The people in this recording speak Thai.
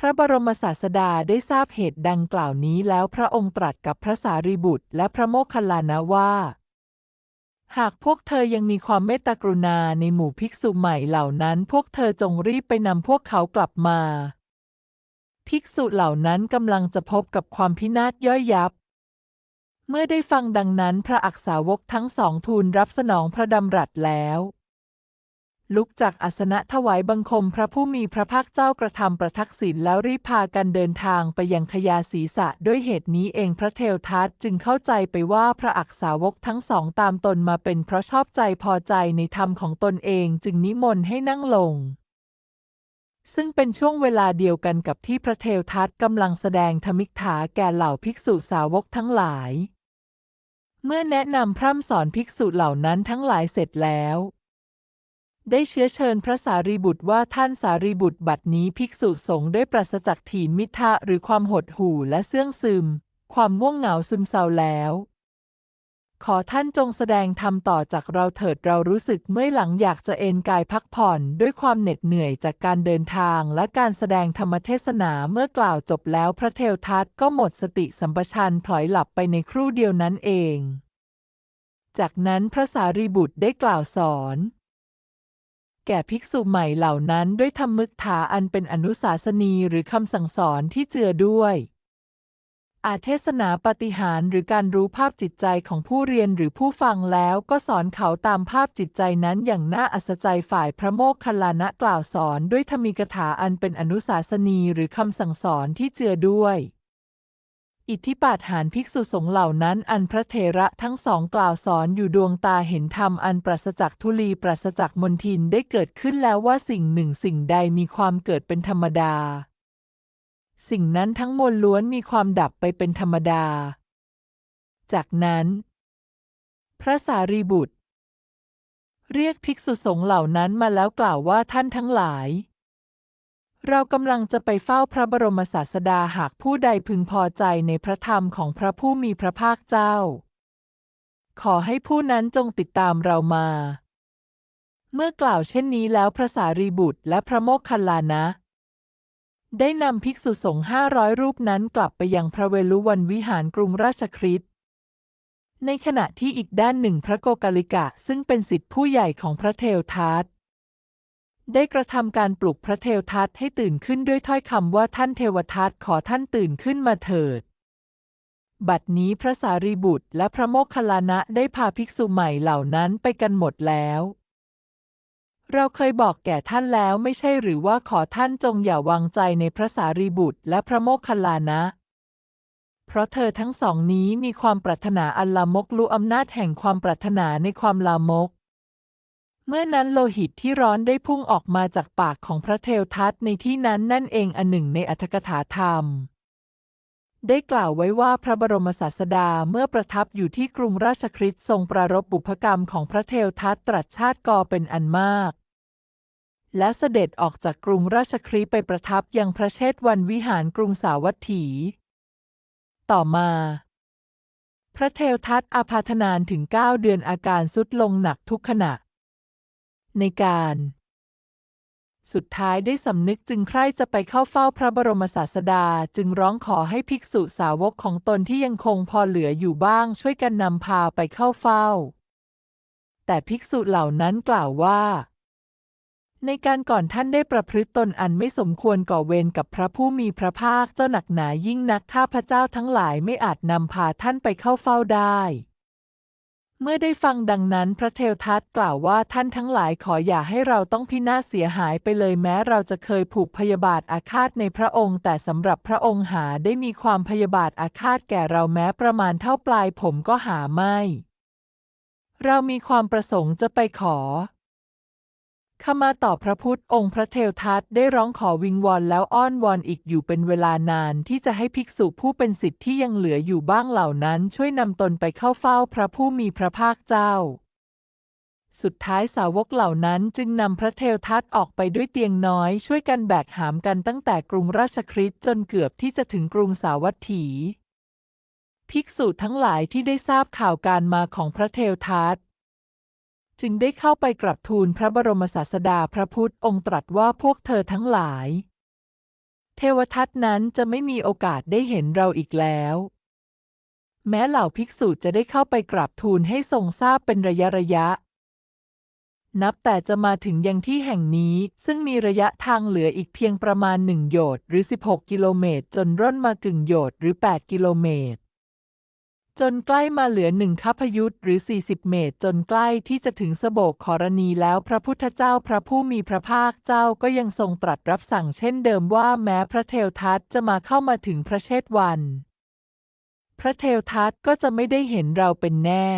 พระบรมศาสดาได้ทราบเหตุดังกล่าวนี้แล้วพระองค์ตรัสกับพระสารีบุตร และพระโมคคัลลานะว่า หากพวกเธอยังมีความเมตตากรุณาในหมู่ภิกษุใหม่เหล่านั้น พวกเธอจงรีบไปนำพวกเขากลับมา ภิกษุเหล่านั้นกำลังจะพบกับความพินาศย่อยยับ เมื่อได้ฟังดังนั้นพระอักษาวกทั้งสองทูลรับสนองพระดำรัสแล้ว ลุกจากอาสนะถวายบังคมพระผู้มีพระภาคเจ้ากระทำประทักษิณแล้วรีบพากันเดินทางไปยังขยาศีสะด้วยเหตุนี้เองพระเทวทัตจึงเข้าใจไปว่าพระอักษาวกทั้งสองตามตนมาเป็นเพราะชอบใจพอใจในธรรมของตนเองจึงนิมนต์ให้นั่งลง ซึ่งเป็นช่วงเวลาเดียวกันกับที่พระเทวทัตกำลังแสดงธรรมิกถาแก่เหล่าภิกษุสาวกทั้งหลาย เมื่อแนะนำพร่ำสอนภิกษุเหล่านั้นทั้งหลายเสร็จแล้ว ได้เชื้อเชิญพระสารีบุตรว่าท่านสารีบุตรบัดนี้ภิกษุสงฆ์ได้ปราศจากถีนมิทะหรือความหดหู่และเสื่องซึม ความง่วงเหงาซึมเศร้าแล้ว ขอท่านจงแสดงธรรมต่อจากเราเถิดเรารู้สึกเมื่อยหลังอยากจะเอนกายพักผ่อนด้วยความเหน็ดเหนื่อยจากการเดินทางและการแสดงธรรมเทศนาเมื่อกล่าวจบแล้วพระเทวทัตก็หมดสติสัมปชัญญะพลอยหลับไปในครู่เดียวนั้นเอง จากนั้นพระสารีบุตรได้กล่าวสอน แก่ภิกษุใหม่เหล่านั้นด้วยธรรมึกถาอันเป็นอนุสาสนีหรือคำสั่งสอนที่เจือด้วยอาเทศนาปฏิหารหรือการรู้ภาพจิตใจของผู้เรียนหรือผู้ฟังแล้วก็สอนเขาตามภาพจิตใจนั้นอย่างน่าอัศจรรย์ฝ่ายพระโมคคัลลานะกล่าวสอนด้วยธรรมีกถาอันเป็นอนุสาสนีหรือคำสั่งสอนที่เจือด้วย อิทธิปาฏิหารย์ภิกษุสงฆ์เหล่านั้นอันพระเถระทั้งสองกล่าวสอนอยู่ดวงตาเห็นธรรมอันปราศจากทุลีปราศจากมนทินได้เกิดขึ้นแล้วว่าสิ่งหนึ่งสิ่งใดมีความเกิดเป็นธรรมดา สิ่งนั้นทั้งมวลล้วนมีความดับไปเป็นธรรมดา จากนั้น พระสารีบุตร เรียกภิกษุสงฆ์เหล่านั้นมาแล้วกล่าวว่าท่านทั้งหลาย เรากำลังจะไปเฝ้าพระบรมศาสดาหากผู้ใดพึงพอใจในพระธรรมของพระผู้มีพระภาคเจ้า ขอให้ผู้นั้นจงติดตามเรามา เมื่อกล่าวเช่นนี้แล้วพระสารีบุตรและพระโมคคัลลานะ ได้นำภิกษุสงฆ์ห้าร้อยรูปนั้นกลับไปยังพระเวฬุวันวิหารกรุงราชคฤห์ในขณะที่อีกด้านหนึ่งพระโกกาลิกะซึ่งเป็นสิทธิผู้ใหญ่ของพระเทวทัต ได้กระทำการปลุกพระเทวทัตให้ตื่นขึ้นด้วยถ้อยคำว่าท่านเทวทัตขอท่านตื่นขึ้นมาเถิด บัดนี้พระสารีบุตรและพระโมคคัลลานะได้พาภิกษุใหม่เหล่านั้นไปกันหมดแล้ว เราเคยบอกแก่ท่านแล้วไม่ใช่หรือว่าขอท่านจงอย่าวางใจในพระสารีบุตรและพระโมคคัลลานะเพราะเธอทั้งสองนี้มีความปรารถนาอันลามกรู้อำนาจแห่งความปรารถนาในความลามก เมื่อนั้นโลหิตที่ร้อนได้พุ่งออกมาจากปากของพระเทวทัตในที่นั้นนั่นเองอันหนึ่งในอัตถกถาธรรม ได้กล่าวไว้ว่าพระบรมศาสดาเมื่อประทับอยู่ที่กรุงราชคฤห์ทรงปรารภบุพกรรมของพระเทวทัตตรัสชาติกอเป็นอันมาก แล้วเสด็จออกจากกรุงราชคฤห์ไปประทับยังพระเชษวันวิหารกรุงสาวัตถี ต่อมาพระเทวทัตอาพาธนานถึงเก้าเดือนอาการสุดลงหนักทุกขณะ ในการ สุดท้ายได้สำนึกจึงใคร่จะไปเข้าเฝ้าพระบรมศาสดา จึงร้องขอให้ภิกษุสาวกของตนที่ยังคงพอเหลืออยู่บ้าง ช่วยกันนำพาไปเข้าเฝ้า แต่ภิกษุเหล่านั้นกล่าวว่าในการก่อนท่านได้ประพฤติตนอันไม่สมควรก่อเวรกับพระผู้มีพระภาคเจ้าหนักหนายิ่งนักข้าพระเจ้าทั้งหลายไม่อาจนำพาท่านไปเข้าเฝ้าได้ เมื่อได้ฟังดังนั้นพระเทวทัตกล่าวว่าท่านทั้งหลายขออย่าให้เราต้องพินาศเสียหายไปเลยแม้เราจะเคยผูกพยาบาทอาฆาตในพระองค์ แต่สำหรับพระองค์หาได้มีความพยาบาทอาฆาตแก่เราแม้ประมาณเท่าปลายผมก็หาไม่ เรามีความประสงค์จะไปขอ ข้ามาต่อพระพุทธองค์พระเทวทัตได้ร้องขอวิงวอนแล้วอ้อนวอนอีกอยู่เป็นเวลานานที่จะให้ภิกษุผู้เป็นสิทธิ์ที่ยังเหลืออยู่บ้างเหล่านั้นช่วยนำตนไปเข้าเฝ้าพระผู้มีพระภาคเจ้า สุดท้ายสาวกเหล่านั้นจึงนำพระเทวทัตออกไปด้วยเตียงน้อยช่วยกันแบกหามกันตั้งแต่กรุงราชคฤห์จนเกือบที่จะถึงกรุงสาวัตถี ภิกษุทั้งหลายที่ได้ทราบข่าวการมาของพระเทวทัต จึงได้เข้าไปกราบทูลพระบรมศาสดาพระพุทธองค์ตรัสว่าพวกเธอทั้งหลาย เทวทัตนั้นจะไม่มีโอกาสได้เห็นเราอีกแล้ว แม้เหล่าภิกษุจะได้เข้าไปกราบทูลให้ทรงทราบเป็นระยะระยะ นับแต่จะมาถึงยังที่แห่งนี้ซึ่งมีระยะทางเหลืออีกเพียงประมาณหนึ่งโยชน์หรือ 16 กิโลเมตร จนร่นมากึ่งโยชน์หรือ 8 กิโลเมตร จนใกล้มาเหลือหนึ่งคัพยุทธหรือ 40 เมตร จนใกล้ที่จะถึงสโบกขรณีแล้วพระพุทธเจ้าพระผู้มีพระภาคเจ้าก็ยังทรงตรัสรับสั่งเช่นเดิมว่าแม้พระเทวทัตจะมาเข้ามาถึงพระเชตวัน พระเทวทัตก็จะไม่ได้เห็นเราเป็นแน่